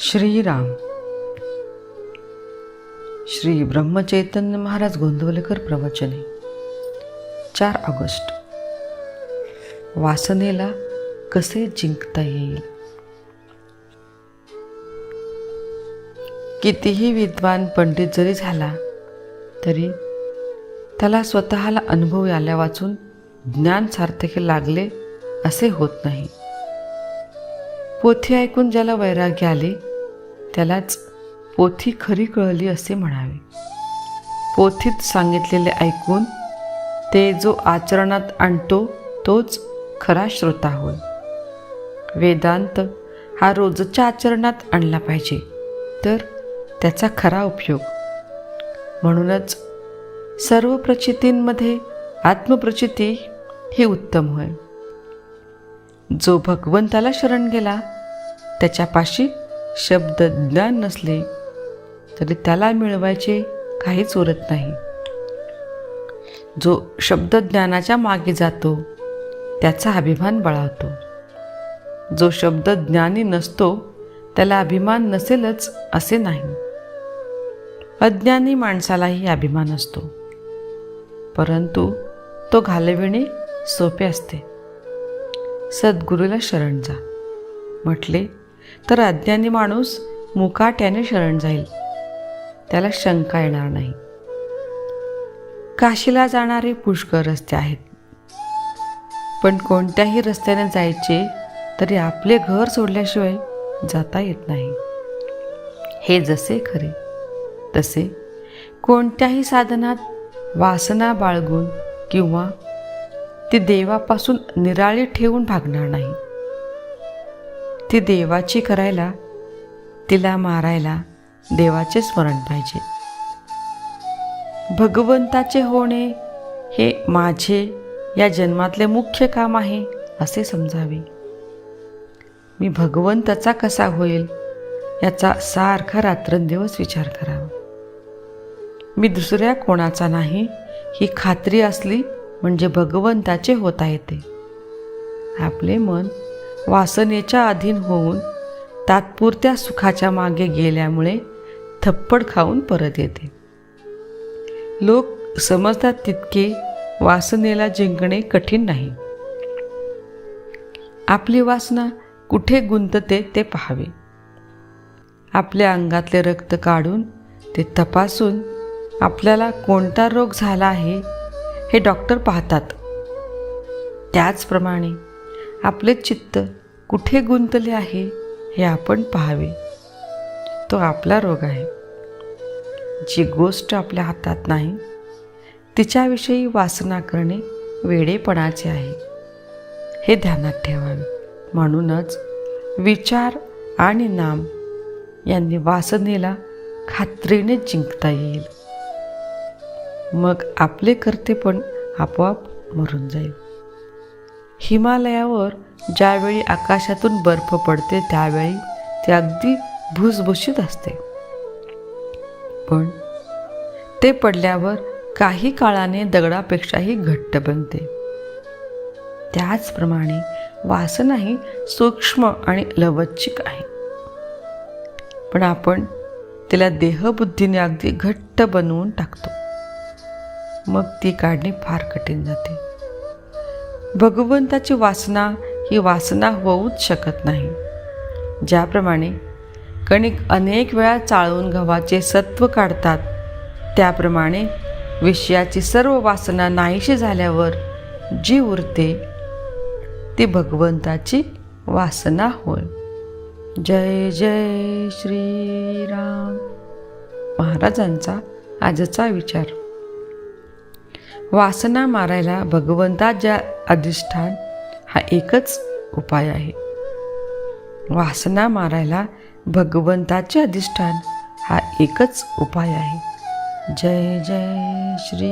श्रीराम. श्री ब्रह्मचैतन्य महाराज गोंदवलेकर प्रवचने. चार ऑगस्ट. वासनेला कसे जिंकता येईल? कितीही विद्वान पंडित जरी झाला तरी त्याला स्वतःला अनुभव आल्या वाचून ज्ञान सार्थकी लागले असे होत नाही. पोथी ऐकून ज्याला वैराग्य आले त्यालाच पोथी खरी कळली असे म्हणावे. पोथीत सांगितलेले ऐकून ते जो आचरणात आणतो तोच खरा श्रोता होय. वेदांत हा रोजच्या आचरणात आणला पाहिजे तर त्याचा खरा उपयोग. म्हणूनच सर्व प्रचितींमध्ये आत्मप्रचिती ही उत्तम होय. जो भगवंताला शरण गेला त्याच्यापाशी शब्द ज्ञान नसले तरी त्याला मिळवायचे काहीच उरत नाही. जो शब्द ज्ञानाच्या मागे जातो त्याचा अभिमान बळावतो जो शब्द ज्ञानी नसतो त्याला अभिमान नसेलच असे नाही. अज्ञानी माणसालाही अभिमान असतो. परंतु तो घालविणे सोपे असते. सद्गुरूला शरण जा. म्हटले तर अज्ञानी माणूस मुकाट्याने शरण जाईल. त्याला शंका येणार नाही. काशीला जाणारे पुष्कळ रस्ते आहेत. पण कोणत्याही रस्त्याने जायचे तरी आपले घर सोडल्याशिवाय जाता येत नाही. हे जसे खरे तसे कोणत्याही साधनात वासना बाळगून किंवा ती देवापासून निराळी ठेवून भागणार नाही. ती देवाची करायला तिला मारायला देवाचे स्मरण पाहिजे. भगवंताचे होणे हे माझे या जन्मातले मुख्य काम आहे असे समजावे. मी भगवंताचा कसा होईल याचा सारखा रात्रंदिवस विचार करावा. मी दुसऱ्या कोणाचा नाही ही खात्री असली म्हणजे भगवंताचे होता येते. आपले मन वासनेच्या अधीन होऊन तात्पुरत्या सुखाच्या मागे गेल्यामुळे थप्पड खाऊन परत येते. लोक समजतात तितके वासनेला जिंकणे कठीण नाही. आपली वासना कुठे गुंतते ते पाहावे. आपल्या अंगातले रक्त काढून ते तपासून आपल्याला कोणता रोग झाला आहे हे डॉक्टर पाहतात. त्याचप्रमाणे आपले चित्त कुठे गुंतले आहे हे आपण पाहावे. तो आपला रोग आहे. जी गोष्ट आपल्या हातात नाही तिच्याविषयी वासना करणे वेडेपणाचे आहे. हे ध्यानात ठेवावे. म्हणूनच विचार आणि नाम यांनी वासनेला खात्रीने जिंकता येईल. मग आपले करते पण आपोआप मरून जाईल. हिमालयावर ज्यावेळी आकाशातून बर्फ पडते त्यावेळी ते अगदी भुसभुशीत असते. पण ते पडल्यावर काही काळाने दगडापेक्षाही घट्ट बनते. त्याचप्रमाणे वासनाही सूक्ष्म आणि लवचिक आहे. पण आपण तिला देहबुद्धीने अगदी घट्ट बनवून टाकतो. मग ती काढणे फार कठीण जाते. भगवंताची वासना ही वासना होऊच शकत नाही. ज्याप्रमाणे कणिक अनेक वेळा चाळून गव्हाचे सत्व काढतात त्याप्रमाणे विषयाची सर्व वासना नाहीशी झाल्यावर जी उरते ती भगवंताची वासना होय. जय जय श्रीराम. महाराजांचा आजचा विचार. वासना मारायला भगवंताच्या अधिष्ठान हा एकच उपाय आहे. वासना मारायला भगवंताचे अधिष्ठान हा एकच उपाय आहे. जय जय श्री